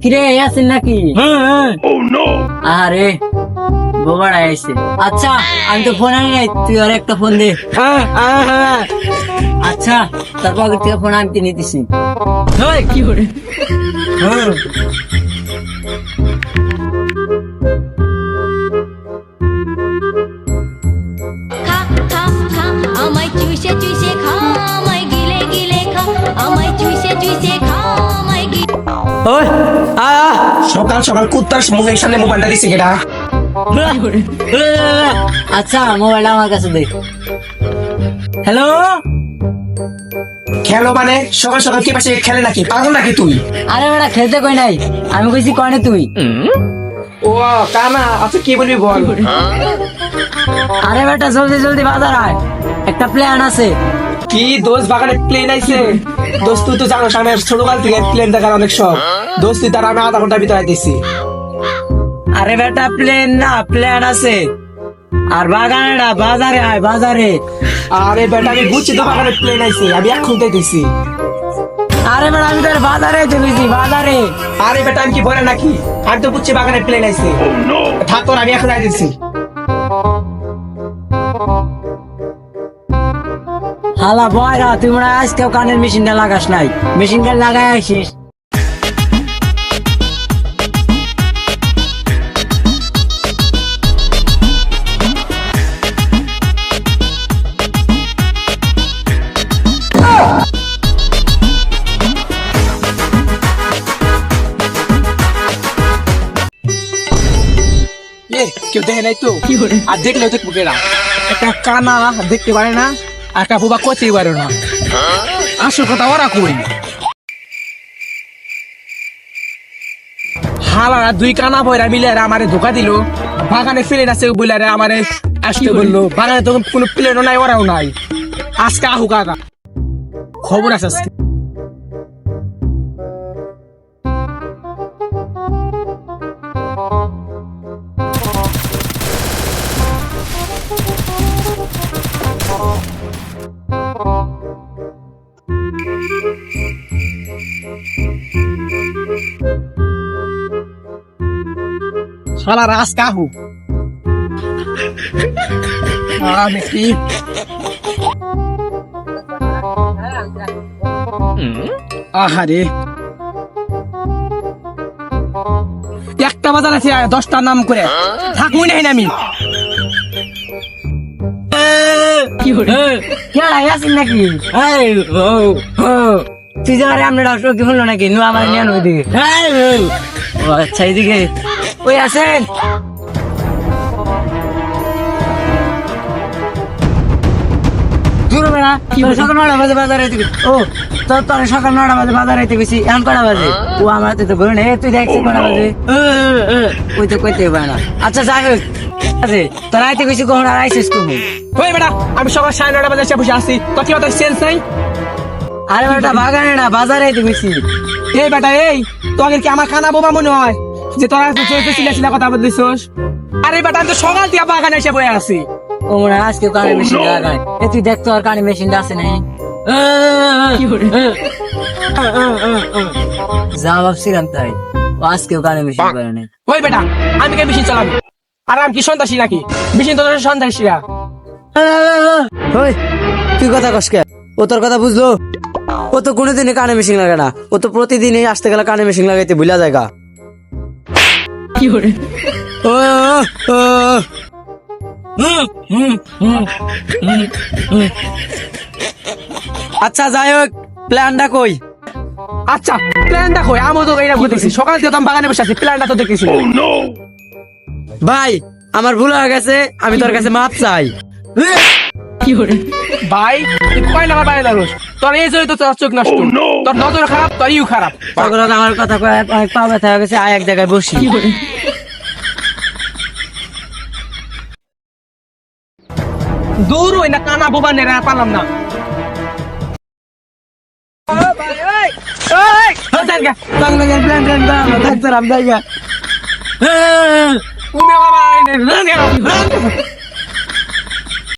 কিরে আছেন নাকি? হ্যাঁ হ্যাঁ আরে বোবার আইছে আচ্ছা আমি তো ফোন আনি নাই তুই আর একটা ফোন দে। আচ্ছা তারপর পকেট থেকে ফোন আনতে নিতেছি। কি করে ওই সকাল সকাল কুত্তার মুখের সামনে মোবাইলটা দিছে কেটা আচ্ছা মোবাইলটা আমার কাছে দে। হ্যালো? খেলো মানে? সকাল সকাল কি পাশে খেলে নাকি? পাগল নাকি তুই? আরে বেটা খেলতে কই নাই? আমি কইছি কনে তুই? ও কানা আচ্ছা কি বলবি বল? আরে বেটা জলদি জলদি বাজার আয়। একটা প্ল্যান আছে। কি? দোষ বাগানে প্লেন আইছে। দোস্ত তুই তো জানোস আমি ছোটকাল থেকে প্লেন দেখার অনেক শখ। দোস্ত তুই তার আমি আধা ঘণ্টার ভিতরে দিছি আরে বেটা প্লেন না প্ল্যান আছে। আর বাগানে না বাজারে আয় বাজারে। আরে বেটা আমি বুঝছি তো বাগানে প্লেন আইছে আমি এক খুঁজতে দিছি আরে বেটা আমি তোর বাজারে চলেছি বাজারে। আরে বেটা আমি কি বলে নাকি? আমি তো বুঝছি বাগানে প্লেন আইছে। থাক তোর আমি এখন আইতেছি। হালা বয়রা তুই মনে আজকেও কানের মেশিনটা লাগাস নাই। মেশিনটা লাগাই আসিস। কেউ দেখে নাই তো? আর দেখলেও দেখব কেরা একটা কানা দেখতে পারে না? একটা বুবা করতেই পারে না। আসল কথা ওরা কই? হালারা দুই কানা বইরা মিলে আমারে ধোকা দিল। বাগানে প্লেন আছে বলে আর আমারে আসতে বলল। বাগানে তখন কোনো প্লেনও নাই, ওরাও নাই। আজকে আগা খবর আছে আজকে। শালার আজকে আহুক আমি কি? আহারে। একটা বাজার আছে, দশটার নাম করে। থাকবই নাই আমি। নাকি। তুই যে আরে আমরা ডাক্তার কি বলল নাকি? নু আমার নিয়ে ওইদিকে। আচ্ছা এইদিকে। ওই আছেন? দূরে বেড়া তোর সকাল নটা বাজে বাজারে আইতে গেছি। ও। তোর তোর সকাল নটা বাজে বাজারে আইতে গেছি। এখন কটা বাজে? ও আমার তো বলে না তুই দেখছিস কটা বাজে? এ, এ, এ, ওই তো কইতে পারে না। আচ্ছা যাই হোক। আছে। তোর আইতে গেছি কখন? আর আইসিস কখন? ওই বেটা আমি সকাল সাড়ে নটা বাজে এসে বসে আসি তো কি কথা সেন্স নাই? আরে বেটা বাগানে না বাজারে আইতে গেছি। এই বেটা এই তোকে কি আমার খানা বোমা মনে হয়? যে তোরা কথা বলছিস আরে বেটা আমি তো সকাল থেকে বাগানে এসে বসে আছি। ও মনে হয় আজকে কানে মেশিন লাগায় এ তুই দেখ তো আর কানে মেশিনটা আছে নাই। যা ভাবছিলাম তাই। আজকেও কানে মেশিন করে নাই। ওই বেটা আমি কে মেশিন চালাবো? আর আমি কি সন্ত্রাসী নাকি? মেশিন তো সন্ত্রাসীরা। ওই তুই কথা কসকে ও তোর কথা বুঝলো? ও তো কোনোদিনই কানে মেশিন লাগে না। ও তো প্রতিদিনই আসতে গেলে কানে মেশিন লাগাইতে ভুলা জায়গা কি করে ও ও। আচ্ছা যাই হোক প্ল্যানটা কই? আচ্ছা প্ল্যান দেখো আমি তো এটা সকাল থেকে তো বাগানে বসে আছি প্ল্যানটা তো দেখেছি ভাই আমার ভুল হয়ে গেছে আমি তোর কাছে মাপ চাই। ভাই তুই কয় বাইরে দাঁড়োস? তোর এই জন্য তো তোর চোখ নষ্ট। তোর নজর খারাপ তোর ইউ খারাপ। তখন আমার কথা কয়ে পা ব্যথা হয়ে গেছে আয় এক জায়গায় বসি। দূর ওই না কানা বোবা নেরা পালাম না। প্ল্যান